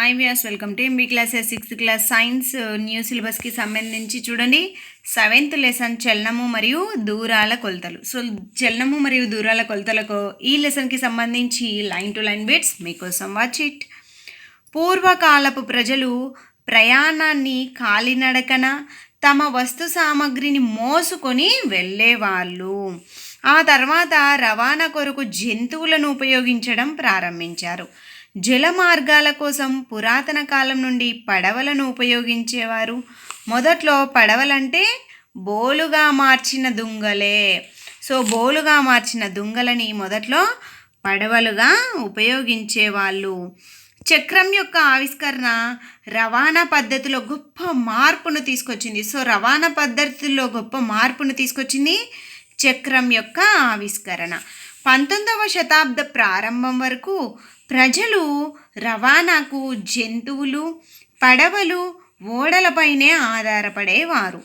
Hi Vyas welcome to MB classes sixth class science new సిలబస్కి సంబంధించి చూడండి. Seventh lesson చలనము మరియు దూరాల కొలతలు. సో చలనము మరియు దూరాల కొలతలకు ఈ లెసన్కి సంబంధించి లైన్ టు లైన్ బిట్స్ మీకోసం వాచ్ ఇట్ పూర్వకాలపు ప్రజలు ప్రయాణాన్ని కాలినడకన తమ వస్తు సామాగ్రిని మోసుకొని వెళ్ళేవాళ్ళు. ఆ తర్వాత రవాణా కొరకు జంతువులను ఉపయోగించడం ప్రారంభించారు. జల మార్గాల కోసం పురాతన కాలం నుండి పడవలను ఉపయోగించేవారు. మొదట్లో పడవలంటే బోలుగా మార్చిన దుంగలే. సో బోలుగా మార్చిన దుంగలని మొదట్లో పడవలుగా ఉపయోగించేవాళ్ళు. చక్రం యొక్క ఆవిష్కరణ రవాణా పద్ధతిలో గొప్ప మార్పును తీసుకొచ్చింది. సో రవాణా పద్ధతిలో గొప్ప మార్పును తీసుకొచ్చింది చక్రం యొక్క ఆవిష్కరణ. పంతొమ్మిదవ శతాబ్ద ప్రారంభం వరకు ప్రజలు రవాణాకు జంతువులు పడవలు ఓడలపైనే ఆధారపడేవారు.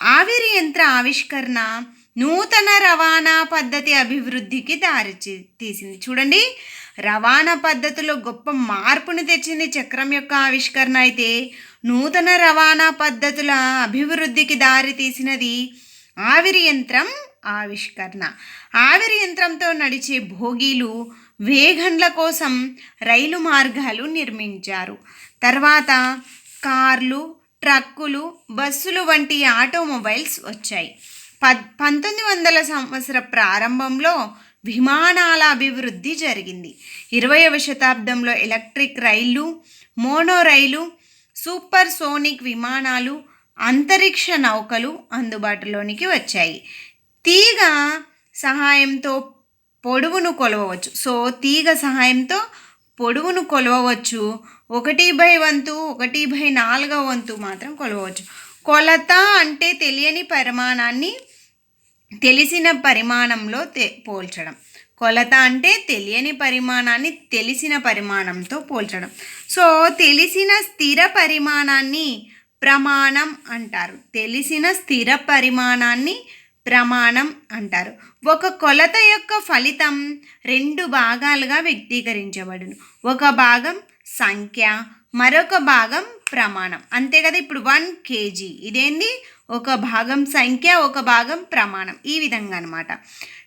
ఆవిరి యంత్ర ఆవిష్కరణ నూతన రవాణా పద్ధతి అభివృద్ధికి దారి తీసింది. చూడండి రవాణా పద్ధతిలో గొప్ప మార్పును తెచ్చింది చక్రం యొక్క ఆవిష్కరణ. అయితే నూతన రవాణా పద్ధతుల అభివృద్ధికి దారి తీసినది ఆవిరి యంత్రం ఆవిష్కరణ. ఆవిరి యంత్రంతో నడిచే భోగీలు వేగన్ల కోసం రైలు మార్గాలు నిర్మించారు. తర్వాత కార్లు ట్రక్కులు బస్సులు వంటి ఆటోమొబైల్స్ వచ్చాయి. పద్ పంతొమ్మిది వందల సంవత్సర ప్రారంభంలో విమానాల అభివృద్ధి జరిగింది. ఇరవయవ శతాబ్దంలో ఎలక్ట్రిక్ రైళ్ళు మోనో రైలు సూపర్ సోనిక్ విమానాలు అంతరిక్ష నౌకలు అందుబాటులోనికి వచ్చాయి. తీగ సహాయంతో పొడవును కొలవవచ్చు. సో తీగ సహాయంతో పొడవును కొలవవచ్చు. ఒకటి బై వంతు ఒకటి బై నాలుగవ వంతు మాత్రం కొలవవచ్చు. కొలత అంటే తెలియని పరిమాణాన్ని తెలిసిన పరిమాణంలో తె పోల్చడం. కొలత అంటే తెలియని పరిమాణాన్ని తెలిసిన పరిమాణంతో పోల్చడం. సో తెలిసిన స్థిర పరిమాణాన్ని ప్రమాణం అంటారు. తెలిసిన స్థిర పరిమాణాన్ని ప్రమాణం అంటారు. ఒక కొలత యొక్క ఫలితం రెండు భాగాలుగా వ్యక్తీకరించబడును. ఒక భాగం సంఖ్య మరొక భాగం ప్రమాణం. అంతే కదా ఇప్పుడు వన్ కేజీ. ఇదేంది? ఒక భాగం సంఖ్య ఒక భాగం ప్రమాణం. ఈ విధంగా అనమాట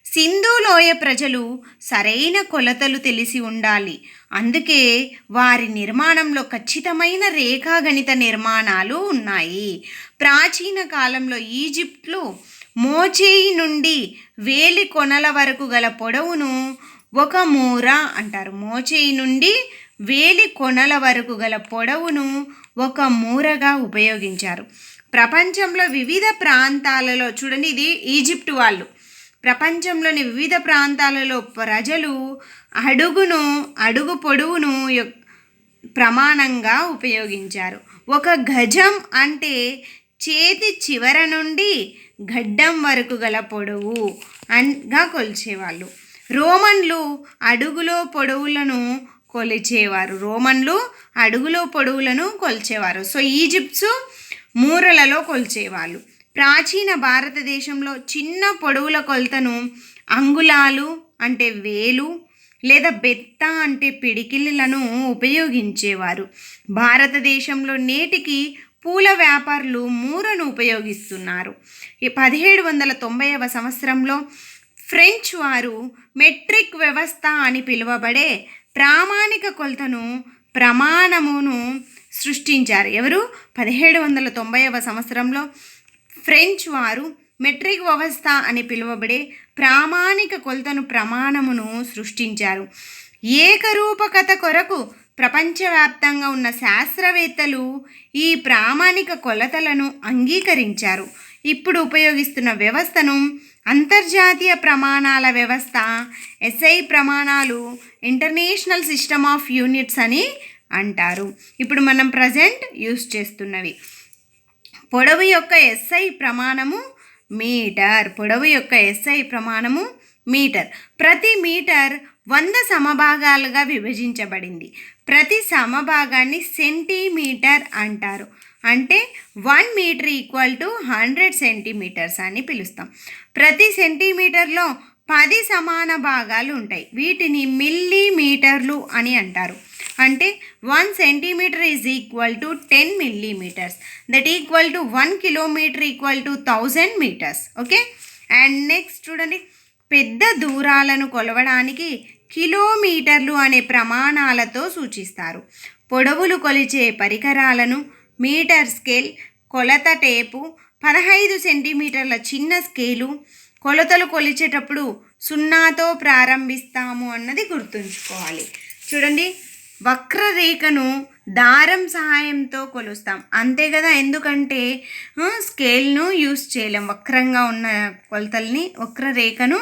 సింధు లోయ ప్రజలు సరైన కొలతలు తెలిసి ఉండాలి. అందుకే వారి నిర్మాణంలో ఖచ్చితమైన రేఖాగణిత నిర్మాణాలు ఉన్నాయి. ప్రాచీన కాలంలో ఈజిప్ట్లు మోచేయి నుండి వేలి కొనల వరకు గల పొడవును ఒక మూర అంటారు. మోచేయి నుండి వేలి కొనల వరకు గల పొడవును ఒక మూరగా ఉపయోగించారు. ప్రపంచంలో వివిధ ప్రాంతాలలో చూడండి ఇది ఈజిప్ట్ వాళ్ళు. ప్రపంచంలోని వివిధ ప్రాంతాలలో ప్రజలు అడుగును అడుగు పొడవును ప్రమాణంగా ఉపయోగించారు. ఒక గజం అంటే చేతి చివర నుండి గడ్డం వరకు గల పొడవు అన్గా కొలిచేవాళ్ళు. రోమన్లు అడుగులో పొడవులను కొలిచేవారు. రోమన్లు అడుగులో పొడవులను కొలిచేవారు. So Egypt's మూరలలో కొలిచేవాళ్ళు. ప్రాచీన భారతదేశంలో చిన్న పొడవుల కొలతను అంగుళాలు అంటే వేలు లేదా బెత్త అంటే పిడికిళ్ళను ఉపయోగించేవారు. భారతదేశంలో నేటికి పూల వ్యాపారులు మూరను ఉపయోగిస్తున్నారు. పదిహేడు వందల తొంభైవ సంవత్సరంలో ఫ్రెంచ్ వారు మెట్రిక్ వ్యవస్థ అని పిలువబడే ప్రామాణిక కొలతను ప్రమాణమును సృష్టించారు. ఎవరు? పదిహేడు వందల తొంభైవ సంవత్సరంలో ఫ్రెంచ్ వారు మెట్రిక్ వ్యవస్థ అని పిలువబడే ప్రామాణిక కొలతను ప్రమాణమును సృష్టించారు. ఏకరూపకత కొరకు ప్రపంచవ్యాప్తంగా ఉన్న శాస్త్రవేత్తలు ఈ ప్రామాణిక కొలతలను అంగీకరించారు. ఇప్పుడు ఉపయోగిస్తున్న వ్యవస్థను అంతర్జాతీయ ప్రమాణాల వ్యవస్థ ఎస్ఐ ప్రమాణాలు ఇంటర్నేషనల్ సిస్టమ్ ఆఫ్ యూనిట్స్ అని అంటారు. ఇప్పుడు మనం ప్రజెంట్ యూస్ చేస్తున్నవి. పొడవు యొక్క ఎస్ఐ ప్రమాణము మీటర్. పొడవు యొక్క ఎస్ఐ ప్రమాణము మీటర్. ప్రతి మీటర్ వంద సమభాగాలుగా విభజించబడింది. ప్రతి సమభాగాన్ని సెంటీమీటర్ అంటారు. అంటే one metre equal to hundred centimetres అని పిలుస్తాం. ప్రతి సెంటీమీటర్లో పది సమాన భాగాలు ఉంటాయి. వీటిని మిల్లీమీటర్లు అని అంటారు. అంటే one centimetre is equal to ten millimetres. That equal to one kilometre equal to thousand metres. Okay? And next చూడండి. పెద్ద దూరాలను కొలవడానికి కిలోమీటర్లు అనే ప్రమాణాలతో సూచిస్తారు. పొడవులు కొలిచే పరికరాలను మీటర్ స్కేల్ కొలత టేపు పదహైదు సెంటీమీటర్ల చిన్న స్కేలు కొలతలు కొలిచేటప్పుడు సున్నాతో ప్రారంభిస్తాము అన్నది గుర్తుంచుకోవాలి. చూడండి వక్రరేఖను దారం సహాయంతో కొలుస్తాం. అంతే కదా? ఎందుకంటే స్కేల్ను యూస్ చేయలేం. వక్రంగా ఉన్న కొలతల్ని వక్రరేఖను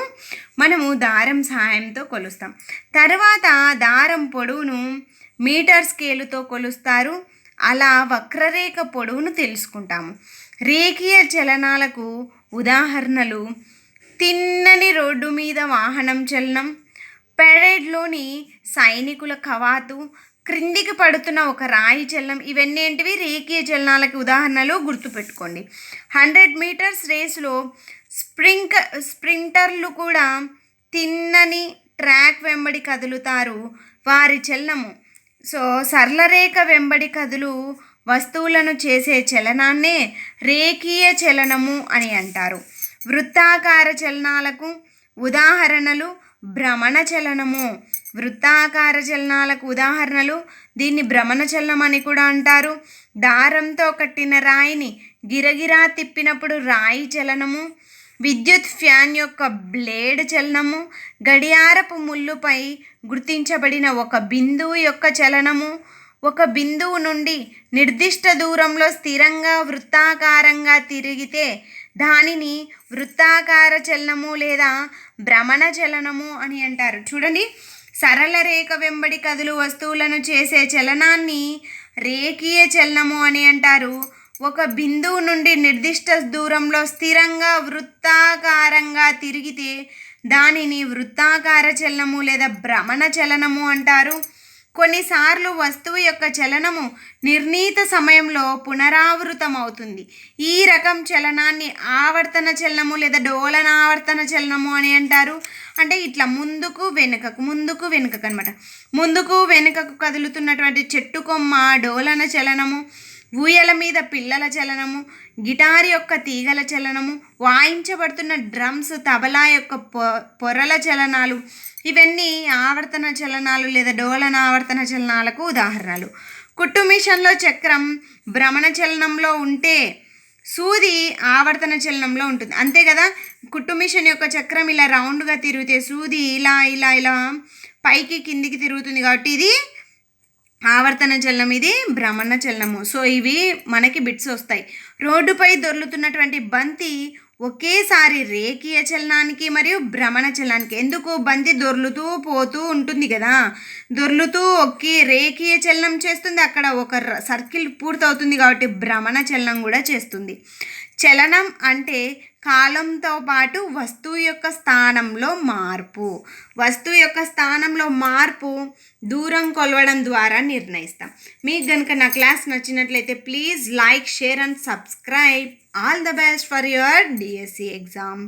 మనము దారం సహాయంతో కొలుస్తాం. తర్వాత దారం పొడవును మీటర్ స్కేలుతో కొలుస్తారు. అలా వక్రరేఖ పొడవును తెలుసుకుంటాము. రేఖీయ చలనాలకు ఉదాహరణలు తిన్నని రోడ్డు మీద వాహనం చలనం పెరేడ్లోని సైనికుల కవాతు క్రిందికి పడుతున్న ఒక రాయి చలనం ఇవన్నీ ఏంటివి? రేఖీయ చలనాలకు ఉదాహరణలు గుర్తుపెట్టుకోండి. హండ్రెడ్ మీటర్స్ రేస్లో స్ప్రింక్ స్ప్రింటర్లు కూడా తిన్నని ట్రాక్ వెంబడి కదులుతారు వారి చలనము. సో సరళరేఖ వెంబడి కదులు వస్తువులను చేసే చలనాన్నే రేఖీయ చలనము అని అంటారు. వృత్తాకార చలనాలకు ఉదాహరణలు భ్రమణ చలనము. వృత్తాకార చలనాలకు ఉదాహరణలు దీన్ని భ్రమణ చలనం అని కూడా అంటారు. దారంతో కట్టిన రాయిని గిరగిరా తిప్పినప్పుడు రాయి చలనము. విద్యుత్ ఫ్యాన్ యొక్క బ్లేడ్ చలనము. గడియారపు ముళ్ళుపై గుర్తించబడిన ఒక బిందువు యొక్క చలనము. ఒక బిందువు నుండి నిర్దిష్ట దూరంలో స్థిరంగా వృత్తాకారంగా తిరిగితే దానిని వృత్తాకార చలనము లేదా భ్రమణ చలనము అని అంటారు. చూడండి. సరళ రేఖ వెంబడి కదులు వస్తువులను చేసే చలనాన్ని రేఖీయ చలనము అని అంటారు. ఒక బిందువు నుండి నిర్దిష్ట దూరంలో స్థిరంగా వృత్తాకారంగా తిరిగితే దానిని వృత్తాకార చలనము లేదా భ్రమణ చలనము అంటారు. కొన్నిసార్లు వస్తువు యొక్క చలనము నిర్ణీత సమయంలో పునరావృతం అవుతుంది ఈ రకం చలనాన్ని ఆవర్తన చలనము లేదా డోలనావర్తన చలనము అని అంటారు. అంటే ఇట్లా ముందుకు వెనుకకు ముందుకు వెనుకకు అనమాట ముందుకు వెనుకకు కదులుతున్నటువంటి చెట్టు కొమ్మ డోలన చలనము ఊయల మీద పిల్లల చలనము గిటార్ యొక్క తీగల చలనము వాయించబడుతున్న డ్రమ్స్ తబలా యొక్క పొ పొరల చలనాలు ఇవన్నీ ఆవర్తన చలనాలు లేదా డోలన ఆవర్తన చలనాలకు ఉదాహరణలు. కుట్టు మిషన్లో చక్రం భ్రమణ చలనంలో ఉంటే సూది ఆవర్తన చలనంలో ఉంటుంది. అంతే కదా? కుట్టు మిషన్ యొక్క చక్రం ఇలా రౌండ్గా తిరిగితే సూది ఇలా ఇలా ఇలా పైకి కిందికి తిరుగుతుంది కాబట్టి ఇది ఆవర్తన చలనం ఇది భ్రమణ చలనము. సో ఇవి మనకి బిట్స్ వస్తాయి. రోడ్డుపై దొర్లుతున్నటువంటి బంతి ఒకేసారి రేఖీయ చలనానికి మరియు భ్రమణ చలనానికి ఎందుకు బంతి దొర్లుతూ పోతూ ఉంటుంది కదా? దొర్లుతూ ఒకే రేఖీయ చలనం చేస్తుంది. అక్కడ ఒక సర్కిల్ పూర్తవుతుంది కాబట్టి భ్రమణ చలనం కూడా చేస్తుంది. చలనం అంటే కాలంతో పాటు వస్తువు యొక్క స్థానంలో మార్పు. వస్తువు యొక్క స్థానంలో మార్పు దూరం కొలవడం ద్వారా నిర్ణయిస్తాం. మీకు కనుక నా క్లాస్ నచ్చినట్లయితే please like share and subscribe. All the best for your DSC exam.